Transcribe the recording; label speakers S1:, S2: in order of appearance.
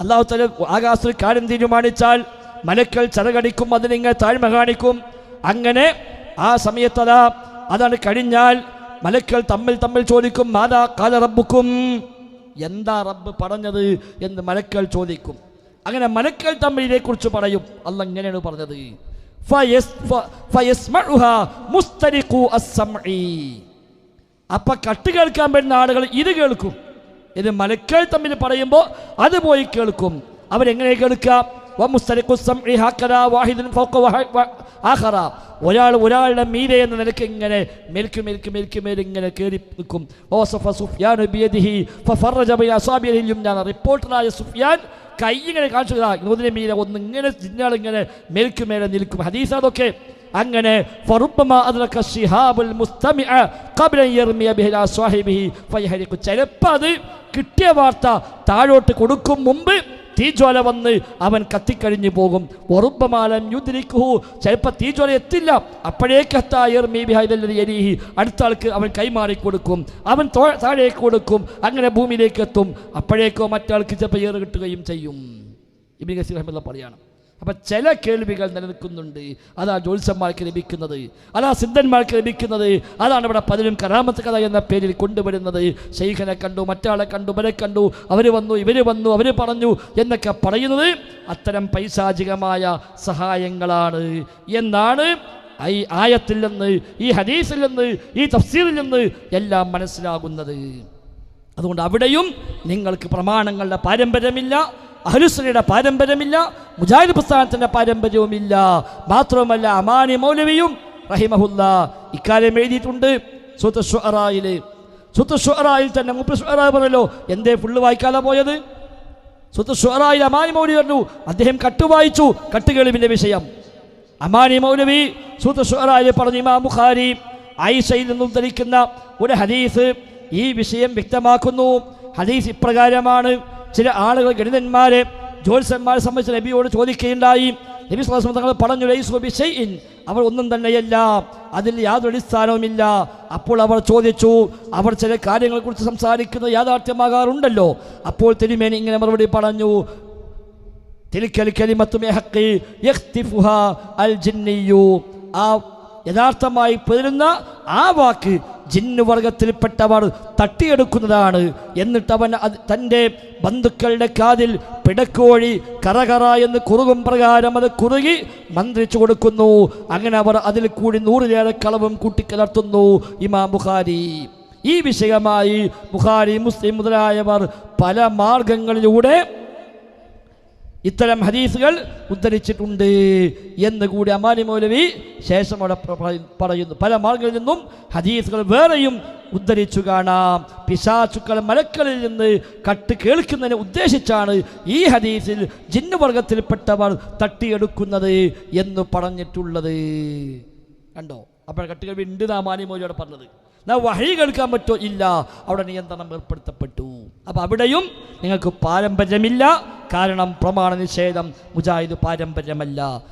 S1: അള്ളാഹു തല ആകാശത്തിൽ കാര്യം തീരുമാനിച്ചാൽ മലക്കൾ ചിറകടിക്കും അതിനിങ്ങനെ താഴ്മ കാണിക്കും. അങ്ങനെ ആ സമയത്തതാ അതാണ് കഴിഞ്ഞാൽ മലക്കൾ തമ്മിൽ തമ്മിൽ ചോദിക്കും മാതാ കാല റബ്ബുക്കും? എന്താ റബ്ബ് പറഞ്ഞത്? എന്ന് മലക്കൾ ചോദിക്കും. അങ്ങനെ മലക്കൾ തമ്മിൽ ഇതേക്കുറിച്ച് പറയും. അല്ല ഇങ്ങനെയാണ് പറഞ്ഞത്. അപ്പൊ കട്ട് കേൾക്കാൻ പറ്റുന്ന ആളുകൾ ഇത് കേൾക്കും. ഇത് മലക്കൾ തമ്മിൽ പറയുമ്പോൾ അത് പോയി കേൾക്കും. അവരെങ്ങനെ കേൾക്കാം. ഒരാൾ ഒരാളുടെ മീരെ എന്ന നിലയ്ക്ക് ഇങ്ങനെ മേൽക്ക് മേൽക്ക് മേൽക്ക് മേൽ ഇങ്ങനെ കയറി നിൽക്കും. റിപ്പോർട്ടറായ സുഫിയാൻ കൈ ഇങ്ങനെ കാണിച്ചു നൂതിന് മീര ഒന്ന് ഇങ്ങനെ ഇങ്ങനെ മേൽക്ക് മേലെ നിൽക്കും. ഹദീസ് അതൊക്കെ. അങ്ങനെ ചിലപ്പോൾ അത് കിട്ടിയ വാർത്ത താഴോട്ട് കൊടുക്കും മുമ്പ് തീജ്വാല വന്ന് അവൻ കത്തിക്കഴിഞ്ഞു പോകും. ഒറുബമാലം യുദ്ധിരിക്കൂ ചിലപ്പോൾ തീജ്വാല എത്തില്ല. അപ്പോഴേക്ക് എരീഹി അടുത്ത ആൾക്ക് അവൻ കൈമാറി കൊടുക്കും. അവൻ താഴേക്ക് കൊടുക്കും. അങ്ങനെ ഭൂമിയിലേക്ക് എത്തും. അപ്പോഴേക്കോ മറ്റാൾക്ക് ചിലപ്പോൾ ഏറ് കിട്ടുകയും ചെയ്യും. ഇബിൻ ഗസീർ അഹമ്മദ് പറയാണ്. അപ്പം ചില കേൾവികൾ നിലനിൽക്കുന്നുണ്ട്. അതാ ജ്യോത്സ്യന്മാർക്ക് ലഭിക്കുന്നത്. അതാ സിദ്ധന്മാർക്ക് ലഭിക്കുന്നത്. അതാണ് ഇവിടെ പലരും കരാമത്ത് കഥ എന്ന പേരിൽ കൊണ്ടുവരുന്നത്. ശൈഖനെ കണ്ടു മറ്റാളെ കണ്ടു ഇവരെ കണ്ടു. അവർ വന്നു ഇവർ വന്നു അവർ പറഞ്ഞു എന്നൊക്കെ പറയുന്നത് അത്തരം പൈശാചികമായ സഹായങ്ങളാണ്. എന്നാണ് ഈ ആയത്തിൽ നിന്ന് ഈ ഹദീസിൽ നിന്ന് ഈ തഫ്സീറിൽ നിന്ന് എല്ലാം മനസ്സിലാകുന്നത്. അതുകൊണ്ട് അവിടെയും നിങ്ങൾക്ക് പ്രമാണങ്ങളുടെ പാരമ്പര്യമില്ല. അഹലുസ്ലയുടെ പാരമ്പര്യമില്ല മുജാഹിദ് പ്രസ്ഥാനത്തിന്റെ പാരമ്പര്യവുമില്ല. മാത്രവുമല്ല അമാനി മൗലവിയും റഹിമഹുല്ല ഇക്കാര്യം എഴുതിയിട്ടുണ്ട്. സുത്ത് ഷുഅറായിൽ തന്നെ ഷുഅറാ പറഞ്ഞല്ലോ എന്തേ ഫുള്ള് വായിക്കാതെ പോയത്? സുത്ത് ഷുഅറായിൽ അമാനി മൗലവി പറഞ്ഞു അദ്ദേഹം കട്ട് വായിച്ചു കട്ടുകേളിവിന്റെ വിഷയം. അമാനി മൗലവി സൂത്ത് ഷുഅറായിൽ പറഞ്ഞു ഇമാം ബുഖാരി ആയിഷയിൽ നിന്നും ധരിക്കുന്ന ഒരു ഹദീസ് ഈ വിഷയം വ്യക്തമാക്കുന്നു. ഹദീസ് ഇപ്രകാരമാണ് ചില ആളുകൾ ഗണിതന്മാരെ ജ്യോത്സ്യന്മാരെ സംബന്ധിച്ച് നബിയോട് ചോദിക്കുകയുണ്ടായി. നബി സ്വാസം തങ്ങൾ പറഞ്ഞു ലൈസു ബിശൈഇൻ അവർ ഒന്നും തന്നെയല്ല അതിൽ യാതൊരു അടിസ്ഥാനവുമില്ല. അപ്പോൾ അവർ ചോദിച്ചു അവർ ചില കാര്യങ്ങളെ കുറിച്ച് സംസാരിക്കുന്നത് യാഥാർത്ഥ്യമാകാറുണ്ടല്ലോ? അപ്പോൾ തിരുമേനി ഇങ്ങനെ മറുപടി പറഞ്ഞു തിൽക്കൽ കലിമത്തും ഹക്കി ആ യഥാർത്ഥമായി പതിരുന്ന ആ വാക്ക് ജിന്നുവർഗത്തിൽപ്പെട്ടവർ തട്ടിയെടുക്കുന്നതാണ്. എന്നിട്ട് അവൻ തന്റെ ബന്ധുക്കളുടെ കാതിൽ പിടക്കോഴി കറകറ എന്ന് കുറുകും പ്രകാരം അത് കുറുകി മന്ത്രിച്ചു കൊടുക്കുന്നു. അങ്ങനെ അവർ അതിൽ കൂടി നൂറിലേറെ കളവും കൂട്ടിക്കലർത്തുന്നു ഇമാ ബുഖാരി. ഈ വിഷയമായി ബുഖാരി മുസ്ലിം മുതലായവർ പല മാർഗങ്ങളിലൂടെ ഇത്തരം ഹദീസുകൾ ഉദ്ധരിച്ചിട്ടുണ്ട് എന്ന് കൂടി അമാനി മൗലവി ശേഷം അവിടെ പറയുന്നു. പല മാർഗങ്ങളിൽ നിന്നും ഹദീസുകൾ വേറെയും ഉദ്ധരിച്ചു കാണാം. പിശാചുക്കൾ മലക്കളിൽ നിന്ന് കട്ട് കേൾക്കുന്നതിനെ ഉദ്ദേശിച്ചാണ് ഈ ഹദീസിൽ ജിന്നുവർഗത്തിൽപ്പെട്ടവർ തട്ടിയെടുക്കുന്നത് എന്ന് പറഞ്ഞിട്ടുള്ളത്. കണ്ടോ? അപ്പോൾ കട്ടുകേൾവി ഉണ്ട് നാ അമാനി മൗലിയോടെ പറഞ്ഞത്. എന്നാ വഴി കേൾക്കാൻ പറ്റുമോ? ഇല്ല. അവിടെ നിയന്ത്രണം ഏർപ്പെടുത്തപ്പെട്ടു. അപ്പം അവിടെയും നിങ്ങൾക്ക് പാരമ്പര്യമില്ല. കാരണം പ്രമാണ നിഷേധം മുജാഹിദ് പാരമ്പര്യമല്ല.